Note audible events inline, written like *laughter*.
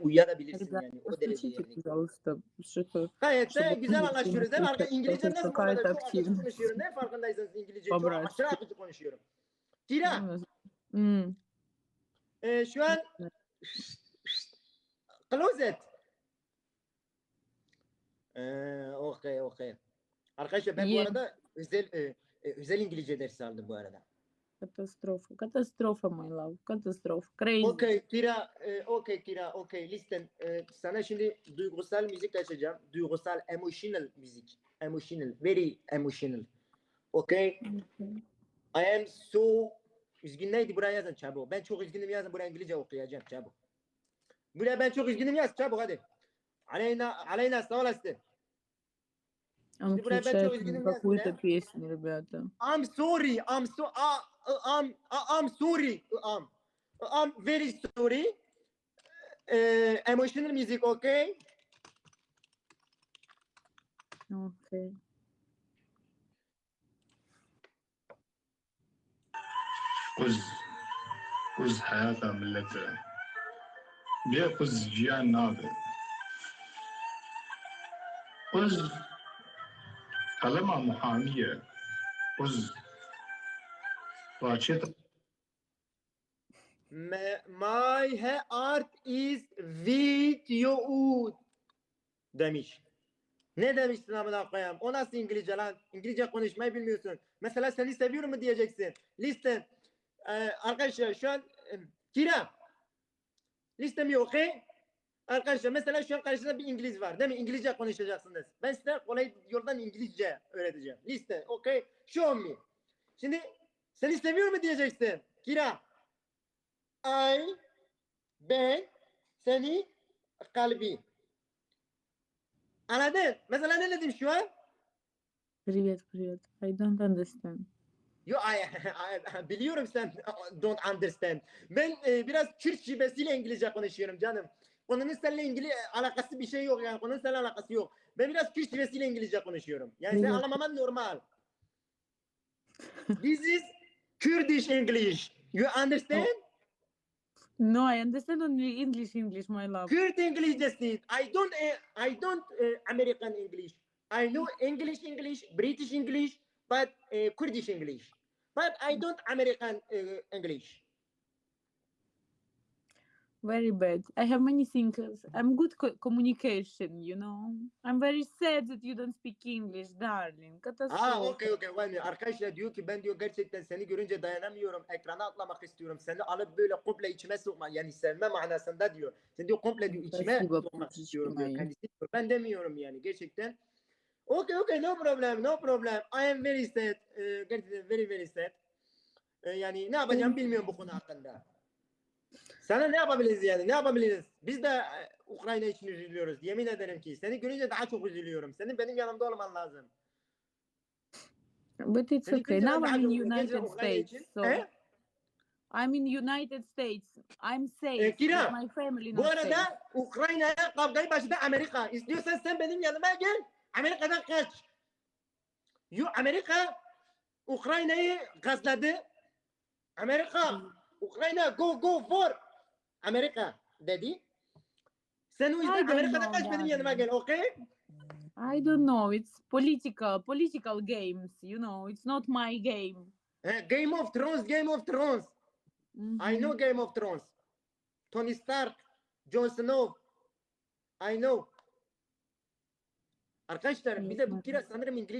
uyuyabilirsin Ребята, yani o derece включите, yani. пожалуйста, что-то Gayet de Чтобы güzel bizim anlaşıyoruz değil mi? Arka ülkemizde İngilizce nasıl bu gayet kadar çok akıcı aktif. konuşuyorum. Ne farkındaysanız İngilizce çok Побрать. aşırı akıcı konuşuyorum. у Kira, нас. М, e, şu an *laughs* closet. Ee, okey okey. Arkadaşlar ben bu Ye- arada özel e, e, özel İngilizce dersi aldım bu arada. Катастрофа. Катастрофа, my love. Катастрофа. Crazy. Okey Kira, e, okey Kira, okey listen. E, sana şimdi duygusal müzik açacağım. Duygusal, emotional müzik. Emotional, very emotional. Okay? Мгм. I am so... Üzgün neydi? Buraya yazın çabuk. Ben çok üzgünüm yazın. Buraya İngilizce okuyacağım çabuk. Buraya ben çok üzgünüm yaz çabuk hadi. Aleyna, Aleyna sağ olasın. Он Ты, бля, опять включает что, извини, нам какую-то да? песню, ребята. I'm sorry. I'm so... Uh, I'm, I'm sorry. I'm, I'm very sorry. Uh, e, emotional music, okay? Okay. قز قز حياة ملته بيقز جيان ناضل قز قلمة محامية قز Bahçe My art is with you demiş. Ne demiştin amına koyayım? O nasıl İngilizce lan? İngilizce konuşmayı bilmiyorsun. Mesela seni seviyorum mu diyeceksin. Listen. Ee, arkadaşlar şu an e, Kira. Liste mi okey? Arkadaşlar mesela şu an karşınızda bir İngiliz var değil mi? İngilizce konuşacaksınız. Ben size kolay yoldan İngilizce öğreteceğim. Liste okey? Show me. Şimdi seni seviyorum mu diyeceksin. Kira. Ay, ben, seni, kalbi. Anladın? Mesela ne dedim şu an? Привет, привет. I don't understand. Yo, I, I- biliyorum sen don't understand. Ben e, biraz Kürt şivesiyle İngilizce konuşuyorum canım. Konunun seninle ilgili alakası bir şey yok yani. Konunun seninle alakası yok. Ben biraz Kürt şivesiyle İngilizce konuşuyorum. Yani sen Evet. anlamaman normal. This is Kurdish English. You understand? No, I understand only English, English, my love. Kürt İngilizcesi. I don't uh, I don't uh, American English. I know English English, British English, but uh, Kurdish English. But I don't American uh, English. very bad. I have many things. I'm good co- communication, you know. I'm very sad that you don't speak English, darling. Katastrofe. Aa okey okey. Yani arkadaşlar diyor ki ben diyor gerçekten seni görünce dayanamıyorum. Ekrana atlamak istiyorum. Seni alıp böyle komple içime sokma. Yani sevme manasında diyor. Sen diyor komple diyor içime sokmak istiyorum diyor. Ben demiyorum yani gerçekten. Okey okey no problem no problem. I am very sad. Ee, gerçekten very very sad. Ee, yani ne yapacağım bilmiyorum bu konu hakkında. Sana ne yapabiliriz yani? Ne yapabiliriz? Biz de e, Ukrayna için üzülüyoruz. Yemin ederim ki seni görünce daha çok üzülüyorum. Senin benim yanımda olman lazım. But it's Seni okay. görünce Now daha I'm in çok United Ukrayna States. için. So He? I'm in United States. I'm safe. Eh, Kira, but my family Bu not safe. arada Ukrayna'ya kavgayı başladı Amerika. İstiyorsan sen benim yanıma gel. Amerika'dan kaç. Yo, Amerika Ukrayna'yı gazladı. Amerika Ukrayna go go for Amerika dedi. Sen o I yüzden don't Amerika'dan know, kaç benim yanıma darling. gel, okay? I don't know. It's political, political games. You know, it's not my game. Eh, Game of Thrones, Game of Thrones. I Mhm. know Game of Thrones. Tony Stark, Jon Snow. I know. Arkadaşlar bir de bu kira sanırım İngiliz